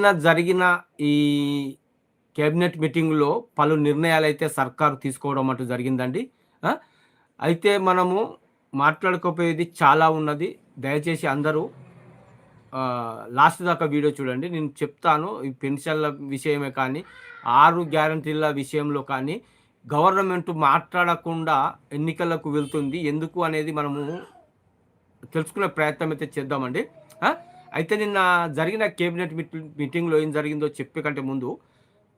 నిన్న జరిగిన ఈ కేబినెట్ మీటింగ్లో పలు నిర్ణయాలు అయితే సర్కారు తీసుకోవడం అంటూ జరిగిందండి. అయితే మనము మాట్లాడుకోపోయేది చాలా ఉన్నది. దయచేసి అందరూ లాస్ట్ దాకా వీడియో చూడండి. నేను చెప్తాను ఈ పెన్షన్ల విషయమే కానీ ఆరు గ్యారంటీల విషయంలో కానీ గవర్నమెంట్ మాట్లాడకుండా ఎన్నికలకు వెళ్తుంది. ఎందుకు అనేది మనము తెలుసుకునే ప్రయత్నం అయితే చేద్దామండి అయితే నిన్న జరిగిన కేబినెట్ మీటింగ్లో ఏం జరిగిందో చెప్పే కంటే ముందు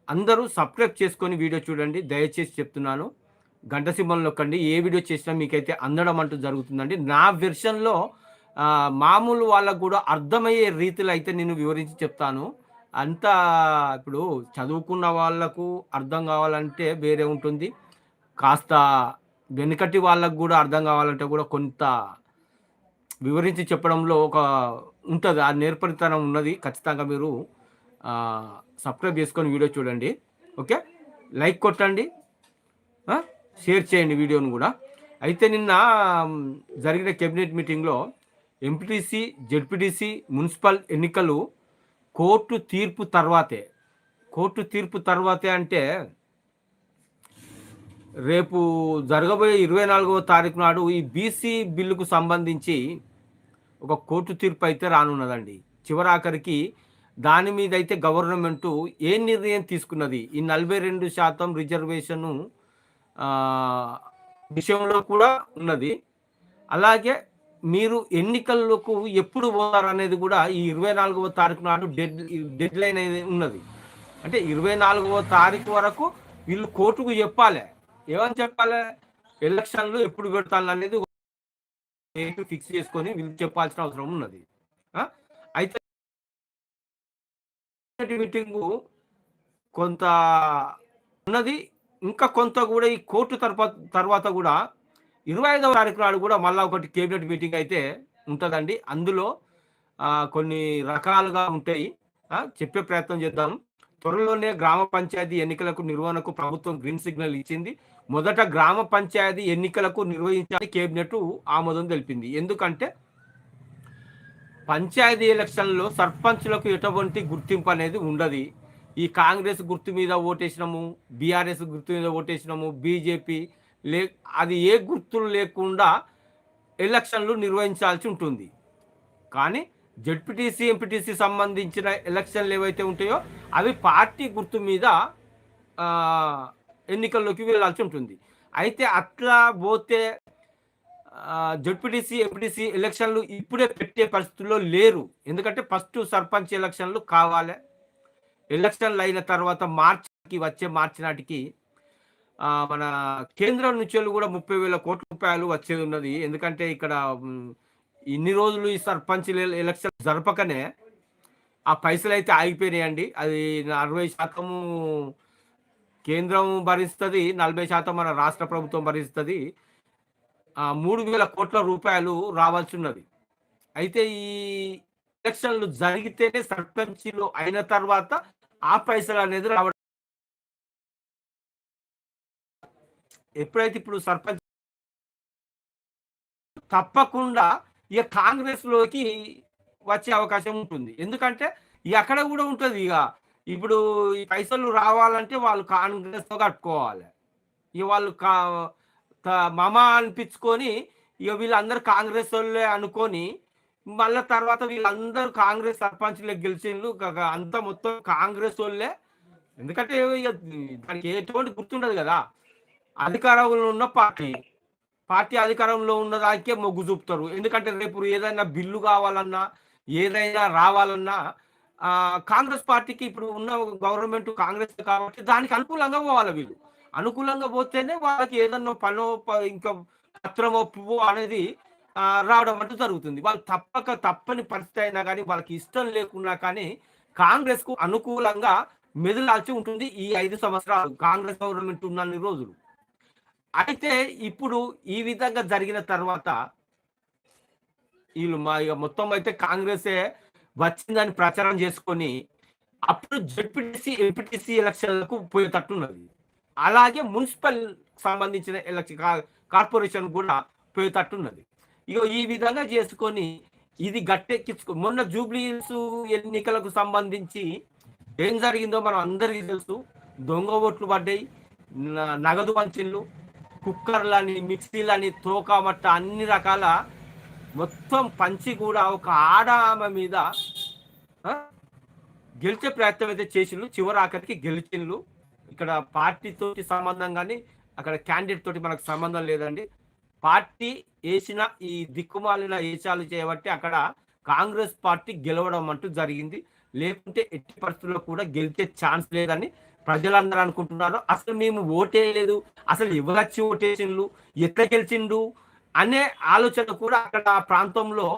అందరూ సబ్స్క్రైబ్ చేసుకొని వీడియో చూడండి. దయచేసి చెప్తున్నాను. గంట సింబల్ నొక్కండి. ఏ వీడియో చేసినా మీకైతే అందడం అంటూ జరుగుతుందండి. నా వెర్షన్లో మామూలు వాళ్ళకు కూడా అర్థమయ్యే రీతిలో అయితే నేను వివరించి చెప్తాను. అంతా ఇప్పుడు చదువుకున్న వాళ్ళకు అర్థం కావాలంటే వేరే ఉంటుంది. కాస్త వెనుకటి వాళ్ళకు కూడా అర్థం కావాలంటే కూడా కొంత వివరించి చెప్పడంలో ఒక ఉంటుంది. ఆ నేర్పరితనం ఉన్నది. ఖచ్చితంగా మీరు సబ్స్క్రైబ్ చేసుకొని వీడియో చూడండి. ఓకే? లైక్ కొట్టండి. షేర్ చేయండి వీడియోను కూడా. అయితే నిన్న జరిగిన కేబినెట్ మీటింగ్లో ఎంపీటీసీ జెడ్పీటీసీ మున్సిపల్ ఎన్నికలు కోర్టు తీర్పు తర్వాతే. కోర్టు తీర్పు తర్వాతే అంటే రేపు జరగబోయే ఇరవై నాలుగవ తారీఖు నాడు ఈ బీసీ బిల్లుకు సంబంధించి ఒక కోర్టు తీర్పు అయితే రానున్నదండి. చివరాఖరికి దాని మీద అయితే గవర్నమెంట్ ఏ నిర్ణయం తీసుకున్నది? ఈ నలభై రెండు శాతం రిజర్వేషన్ విషయంలో కూడా ఉన్నది. అలాగే మీరు ఎన్నికలకు ఎప్పుడు పోతారు అనేది కూడా ఈ ఇరవై నాలుగవ తారీఖు నాడు డెడ్ డెడ్ లైన్ అనేది ఉన్నది. అంటే ఇరవై నాలుగవ తారీఖు వరకు వీళ్ళు కోర్టుకు చెప్పాలి. ఏమని చెప్పాలి? ఎలక్షన్లు ఎప్పుడు పెడతాను అనేది డేట్ ఫిక్స్ చేసుకొని వీళ్ళు చెప్పాల్సిన అవసరం ఉన్నది. అయితే మీటింగ్ కొంత ఉన్నది. ఇంకా కొంత కూడా ఈ కోర్టు తర్వాత తర్వాత కూడా ఇరవై ఐదవ తారీఖు నాడు కూడా మళ్ళీ ఒకటి కేబినెట్ మీటింగ్ అయితే ఉంటుందండి. అందులో కొన్ని రకాలుగా ఉంటాయి. చెప్పే ప్రయత్నం చేద్దాం. త్వరలోనే గ్రామ పంచాయతీ ఎన్నికలకు నిర్వహణకు ప్రభుత్వం గ్రీన్ సిగ్నల్ ఇచ్చింది. మొదట గ్రామ పంచాయతీ ఎన్నికలకు నిర్వహించాలని కేబినెట్ ఆమోదం తెలిపింది. ఎందుకంటే పంచాయతీ ఎలక్షన్లో సర్పంచ్లకు ఎటువంటి గుర్తింపు అనేది ఉండదు. ఈ కాంగ్రెస్ గుర్తు మీద ఓటేసినాము బీఆర్ఎస్ గుర్తు మీద ఓటేసినాము బీజేపీ లే అది ఏ గుర్తులు లేకుండా ఎలక్షన్లు నిర్వహించాల్సి ఉంటుంది. కానీ జడ్పీటీసీ ఎంపీటీసీ సంబంధించిన ఎలక్షన్లు ఏవైతే ఉంటాయో అవి పార్టీ గుర్తు మీద ఎన్నికల్లోకి వెళ్ళాల్సి ఉంటుంది. అయితే అట్లా పోతే జడ్పీటీసీ ఎంపీటీసీ ఎలక్షన్లు ఇప్పుడే పెట్టే పరిస్థితుల్లో లేరు. ఎందుకంటే ఫస్ట్ సర్పంచ్ ఎలక్షన్లు కావాలి. ఎలక్షన్లు అయిన తర్వాత మార్చికి వచ్చే మార్చి నాటికి మన కేంద్రం నుంచి కూడా ముప్పై వేల కోట్ల రూపాయలు వచ్చేది ఉన్నది. ఎందుకంటే ఇక్కడ ఇన్ని రోజులు ఈ సర్పంచ్ ఎలక్షన్ జరపకనే ఆ పైసలు అయితే ఆగిపోయినాయండి. అది అరవై శాతము కేంద్రం భరిస్తుంది నలభై శాతం మన రాష్ట్ర ప్రభుత్వం భరిస్తుంది. మూడు వేల కోట్ల రూపాయలు రావాల్సి ఉన్నది అయితే ఈ ఎలక్షన్లు జరిగితేనే సర్పంచీలు అయిన తర్వాత ఆ పైసలు అనేది రావడం. ఎప్పుడైతే ఇప్పుడు సర్పంచ్ తప్పకుండా ఇక కాంగ్రెస్లోకి వచ్చే అవకాశం ఉంటుంది. ఎందుకంటే ఇక అక్కడ కూడా ఉంటుంది ఇక ఇప్పుడు ఈ పైసలు రావాలంటే వాళ్ళు కాంగ్రెస్తో కట్టుకోవాలి. ఇక వాళ్ళు కా మమ అనిపించుకొని ఇక వీళ్ళందరూ కాంగ్రెస్ వాళ్ళే అనుకొని మళ్ళా తర్వాత వీళ్ళందరూ కాంగ్రెస్ సర్పంచ్లే గెలిచిండ్రు అంతా మొత్తం కాంగ్రెస్ వాళ్ళే ఎందుకంటే ఇక దానికి ఎటువంటి గుర్తుండదు కదా. అధికారంలో ఉన్న పార్టీ. పార్టీ అధికారంలో ఉన్నదానికే మొగ్గు చూపుతారు. ఎందుకంటే రేపు ఏదైనా బిల్లు కావాలన్నా ఏదైనా రావాలన్నా కాంగ్రెస్ పార్టీకి ఇప్పుడు ఉన్న గవర్నమెంట్ కాంగ్రెస్ కాబట్టి దానికి అనుకూలంగా పోవాలి వీళ్ళు. అనుకూలంగా పోతేనే వాళ్ళకి ఏదన్నా పనో ఇంకా పత్రమో పువ్వు అనేది రావడం అంటూ జరుగుతుంది. వాళ్ళు తప్పక తప్పని పరిస్థితి అయినా కానీ వాళ్ళకి ఇష్టం లేకున్నా కానీ కాంగ్రెస్కు అనుకూలంగా మెదలాల్సి ఉంటుంది ఈ ఐదు సంవత్సరాలు కాంగ్రెస్ గవర్నమెంట్ ఉన్నన్ని రోజులు. అయితే ఇప్పుడు ఈ విధంగా జరిగిన తర్వాత వీళ్ళు మా ఇక మొత్తం అయితే కాంగ్రెసే వచ్చిందని ప్రచారం చేసుకొని అప్పుడు జడ్పీటీసీ ఎంపీటీసీ ఎలక్షన్లకు పోయేటట్టున్నది. అలాగే మున్సిపల్ సంబంధించిన ఎలక్షన్ కార్పొరేషన్ కూడా పోయేటట్టున్నది. ఇక ఈ విధంగా చేసుకొని ఇది గట్టెక్కించుకో మొన్న జూబ్లీస్ ఎన్నికలకు సంబంధించి ఏం జరిగిందో మనం అందరికీ తెలుసు. దొంగ ఓట్లు పడ్డాయి నగదు వంచిన్లు కుక్కర్లని మిక్సీలని తోకామట్ట అన్ని రకాల మొత్తం పంచి కూడా ఒక ఆడ ఆమె మీద గెలిచే ప్రయత్నం అయితే చేసిండ్రు. చివరి ఆఖరికి గెలిచిండ్రు. ఇక్కడ పార్టీతో సంబంధం కానీ అక్కడ క్యాండిడేట్ తోటి మనకు సంబంధం లేదండి. పార్టీ వేసిన ఈ దిక్కుమాలిన వేషాలు చేయబట్టి అక్కడ కాంగ్రెస్ పార్టీ గెలవడం అంటూ జరిగింది. లేకుంటే ఎట్టి పరిస్థితుల్లో కూడా గెలిచే ఛాన్స్ లేదని ప్రజలందరూ అనుకుంటున్నారు. అసలు మేము ఓటేయలేదు అసలు ఎవరు ఓటేసిండ్రు? ఎట్లా గెలిచిండు అనే ఆలోచన కూడా అక్కడ ఆ ప్రాంతంలో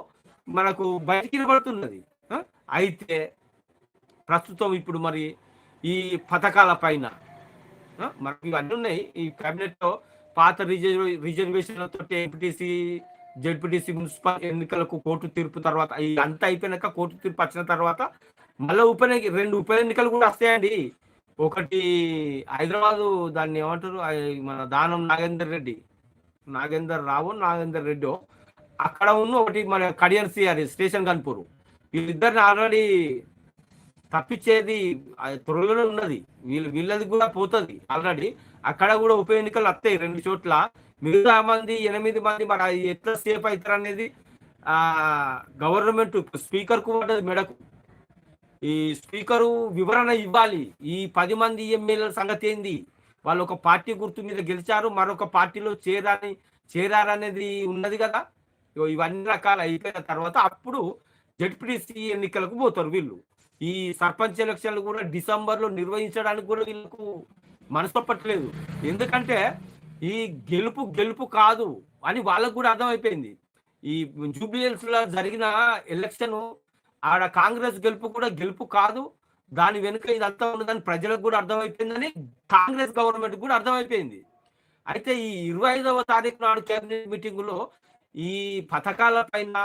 మనకు బయటికి నిలబడుతున్నది. అయితే ప్రస్తుతం ఇప్పుడు మరి ఈ పథకాల పైన ఆ, మనకి ఇవన్నీ ఉన్నాయి. ఈ కేబినెట్లో పాత రిజర్వ్ రిజర్వేషన్లతో ఎంపీటీసీ జెడ్పీటీసీ మున్సిపల్ ఎన్నికలకు కోర్టు తీర్పు తర్వాత ఈ అంతా అయిపోయినాక కోర్టు తీర్పు వచ్చిన తర్వాత మళ్ళీ ఉప రెండు ఉప ఎన్నికలు కూడా వస్తాయండి. ఒకటి హైదరాబాదు దాన్ని ఏమంటారు? మన దానం నాగేందర్ రెడ్డి. నాగేందర్ రావు నాగేందర్ రెడ్డి. అక్కడ ఉన్న ఒకటి మన కడియన్ సిఆర్ స్టేషన్ కన్పూర్ వీళ్ళిద్దరిని ఆల్రెడీ తప్పించేది అది త్వరలోనే ఉన్నది. వీళ్ళు వీళ్ళది కూడా పోతుంది ఆల్రెడీ. అక్కడ కూడా ఉప ఎన్నికలు వస్తాయి రెండు చోట్ల. మిగతా మంది ఎనిమిది మంది మరి ఎట్లా సేఫ్ అవుతారు అనేది ఆ గవర్నమెంట్ స్పీకర్కు పడ్డది మెడకు. ఈ స్పీకరు వివరణ ఇవ్వాలి. ఈ పది మంది ఎమ్మెల్యేల సంగతి ఏంది? వాళ్ళు ఒక పార్టీ గుర్తు మీద గెలిచారు మరొక పార్టీలో చేరాని చేరారనేది ఉన్నది కదా. ఇవన్నీ రకాలు అయిపోయిన తర్వాత అప్పుడు జడ్పీటీసీ ఎన్నికలకు పోతారు వీళ్ళు. ఈ సర్పంచ్ ఎలక్షన్లు కూడా డిసెంబర్లో నిర్వహించడానికి కూడా వీళ్ళకు మనసు ఎందుకంటే ఈ గెలుపు గెలుపు కాదు అని వాళ్ళకు కూడా అర్థమైపోయింది. ఈ జూబ్లీహిల్స్లో జరిగిన ఎలక్షన్ ఆడ కాంగ్రెస్ గెలుపు కూడా గెలుపు కాదు. దాని వెనుక ఇదంతా ఉన్నదని ప్రజలకు కూడా అర్థమైపోయిందని కాంగ్రెస్ గవర్నమెంట్ కూడా అర్థమైపోయింది. అయితే ఈ ఇరవై ఐదవ తారీఖు నాడు కేబినెట్ మీటింగులో ఈ పథకాల పైన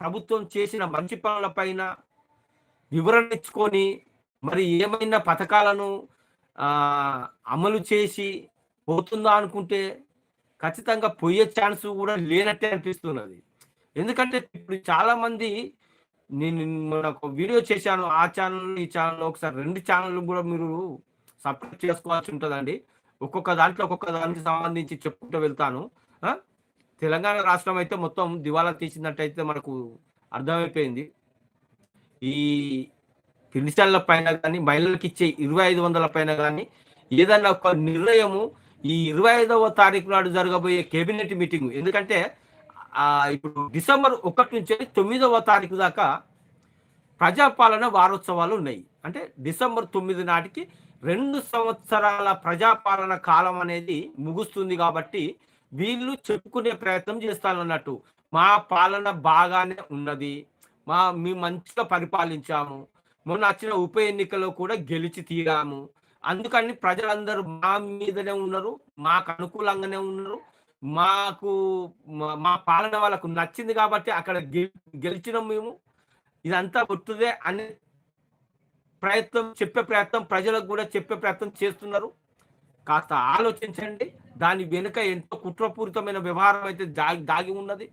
ప్రభుత్వం చేసిన మంచి పనుల పైన వివరణ ఇచ్చుకొని మరి ఏమైనా పథకాలను అమలు చేసి పోతుందా అనుకుంటే ఖచ్చితంగా పోయే ఛాన్స్ కూడా లేనట్టే అనిపిస్తున్నది. ఎందుకంటే ఇప్పుడు చాలామంది నేను మొన్న ఒక వీడియో చేశాను ఆ ఛానల్ ఈ ఛానల్ ఒకసారి రెండు ఛానల్ కూడా మీరు సబ్స్క్రైబ్ చేసుకోవాల్సి ఉంటుందండి. ఒక్కొక్క దాంట్లో ఒక్కొక్క దానికి సంబంధించి చెప్పుకుంటూ వెళ్తాను. తెలంగాణ రాష్ట్రం అయితే మొత్తం దివాలా తీసినట్టయితే మనకు అర్థమైపోయింది. ఈ పెన్షన్ల పైన కానీ మహిళలకు ఇచ్చే ఇరవై ఐదు వందల పైన కానీ ఏదైనా ఒక నిర్ణయము ఈ ఇరవై ఐదవ తారీఖు నాడు జరగబోయే కేబినెట్ మీటింగ్. ఎందుకంటే ఇప్పుడు డిసెంబర్ ఒకటి నుంచి తొమ్మిదవ తారీఖు దాకా ప్రజాపాలన వారోత్సవాలు ఉన్నాయి. అంటే డిసెంబర్ తొమ్మిది నాటికి రెండు సంవత్సరాల ప్రజాపాలన కాలం అనేది ముగుస్తుంది కాబట్టి వీళ్ళు చెప్పుకునే ప్రయత్నం చేస్తానన్నట్టు. మా పాలన బాగానే ఉన్నది. మా మేము మంచిగా పరిపాలించాము. మొన్న వచ్చిన ఉప ఎన్నికలో కూడా గెలిచి తీరాము. అందుకని ప్రజలందరూ మా మీదనే ఉన్నారు. మాకు అనుకూలంగానే ఉన్నారు. మాకు మా- పాలన వాళ్ళకు నచ్చింది కాబట్టి అక్కడ గె- గెలిచినాం మేము. ఇదంతా ఒట్టుదే అనే ప్రయత్నం చెప్పే ప్రయత్నం ప్రజలకు కూడా చెప్పే ప్రయత్నం చేస్తున్నారు. కాస్త ఆలోచించండి. దాని వెనుక ఎంతో కుట్రపూరితమైన వ్యవహారం అయితే దాగి దాగి ఉన్నది.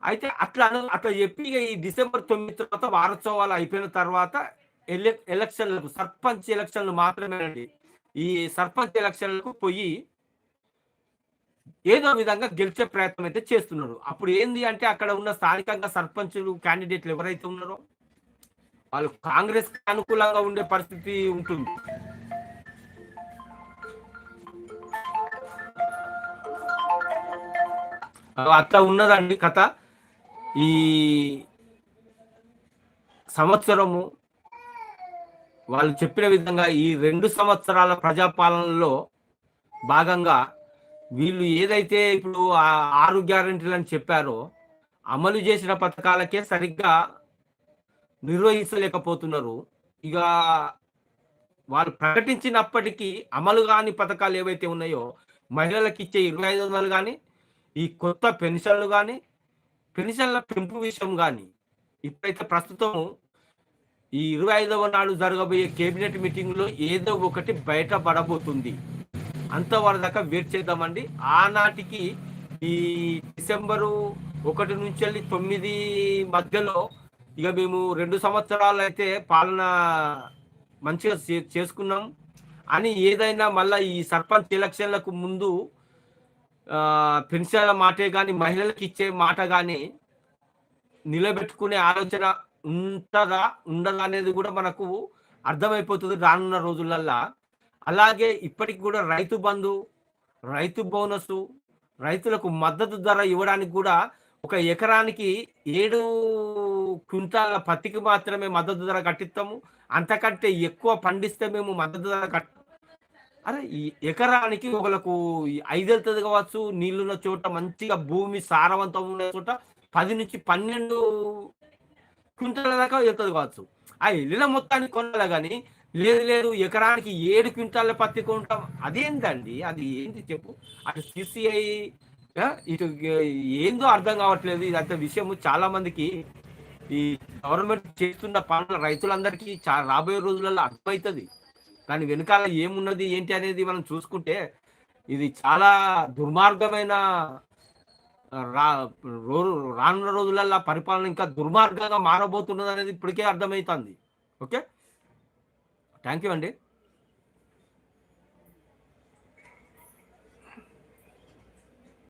అయితే అట్లా అట్లా చెప్పి ఈ డిసెంబర్ తొమ్మిది తర్వాత వారోత్సవాలు అయిపోయిన తర్వాత ఎలక్ ఎలక్షన్లకు సర్పంచ్ ఎలక్షన్లు మాత్రమేనండి. ఈ సర్పంచ్ ఎలక్షన్లకు పోయి ఏదో విధంగా గెలిచే ప్రయత్నం అయితే చేస్తున్నారు. అప్పుడు ఏంది అంటే అక్కడ ఉన్న స్థానికంగా సర్పంచులు క్యాండిడేట్లు ఎవరైతే ఉన్నారో వాళ్ళు కాంగ్రెస్ అనుకూలంగా ఉండే పరిస్థితి ఉంటుంది. అట్లా ఉన్నదండి కథ. ఈ సంవత్సరము వాళ్ళు చెప్పిన విధంగా ఈ రెండు సంవత్సరాల ప్రజాపాలనలో భాగంగా వీళ్ళు ఏదైతే ఇప్పుడు ఆరు గ్యారంటీలు అని చెప్పారో అమలు చేసిన పథకాలకే సరిగ్గా నిర్వహించలేకపోతున్నారు. ఇక వాళ్ళు ప్రకటించినప్పటికీ అమలు కాని పథకాలు ఏవైతే ఉన్నాయో మహిళలకు ఇచ్చే ఇరవై ఐదు వందలు కానీ ఈ కొత్త పెన్షన్లు కానీ పెన్షన్ల పెంపు విషయం కానీ ఇప్పుడైతే ప్రస్తుతం ఈ ఇరవై ఐదవ నాడు జరగబోయే కేబినెట్ మీటింగ్లో ఏదో ఒకటి బయటపడబోతుంది. అంతవరకు దాకా వెయిట్ చేద్దామండి. ఆనాటికి ఈ డిసెంబరు ఒకటి నుంచి వెళ్ళి తొమ్మిది మధ్యలో ఇక మేము రెండు సంవత్సరాలు అయితే పాలన మంచిగా చే- చేసుకున్నాం. అని ఏదైనా మళ్ళీ ఈ సర్పంచ్ ఎలక్షన్లకు ముందు పెన్షన్ల మాటే కానీ మహిళలకు ఇచ్చే మాట కానీ నిలబెట్టుకునే ఆలోచన ఉంటుందా ఉండదా అనేది కూడా మనకు అర్థమైపోతుంది రానున్న రోజులల్లా. అలాగే ఇప్పటికి కూడా రైతు బంధు రైతు బోనస్ రైతులకు మద్దతు ధర ఇవ్వడానికి కూడా ఒక ఎకరానికి ఏడు క్వింటాల పత్తికి మాత్రమే మద్దతు ధర కట్టిస్తాము. అంతకంటే ఎక్కువ పండిస్తే మేము మద్దతు ధర కట్ అరే ఈ ఎకరానికి ఒకలకు ఐదు వెళ్తుంది కావచ్చు. నీళ్ళున్న చోట మంచిగా భూమి సారవంతం ఉన్న చోట పది నుంచి పన్నెండు క్వింటాల దాకా వెళ్తుంది కావచ్చు. ఆ వెళ్ళిన మొత్తానికి కొనాలి కానీ లేదు లేదు ఎకరానికి ఏడు క్వింటాల పత్తి కొంటాం. అదేందండి? అది ఏంటి చెప్పు? అటు సిసిఐ ఇటు ఏందో అర్థం కావట్లేదు. ఇదంత విషయము చాలా మందికి ఈ గవర్నమెంట్ చేస్తున్న పనులు రైతులందరికీ చా రాబోయే రోజులలో అర్థమవుతుంది. దాని వెనకాల ఏమున్నది ఏంటి అనేది మనం చూసుకుంటే ఇది చాలా దుర్మార్గమైన రా రో- రానున్న రోజులలో పరిపాలన ఇంకా దుర్మార్గంగా మారబోతున్నది అనేది ఇప్పటికే అర్థమవుతుంది. ఓకే? థ్యాంక్ యూ అండి.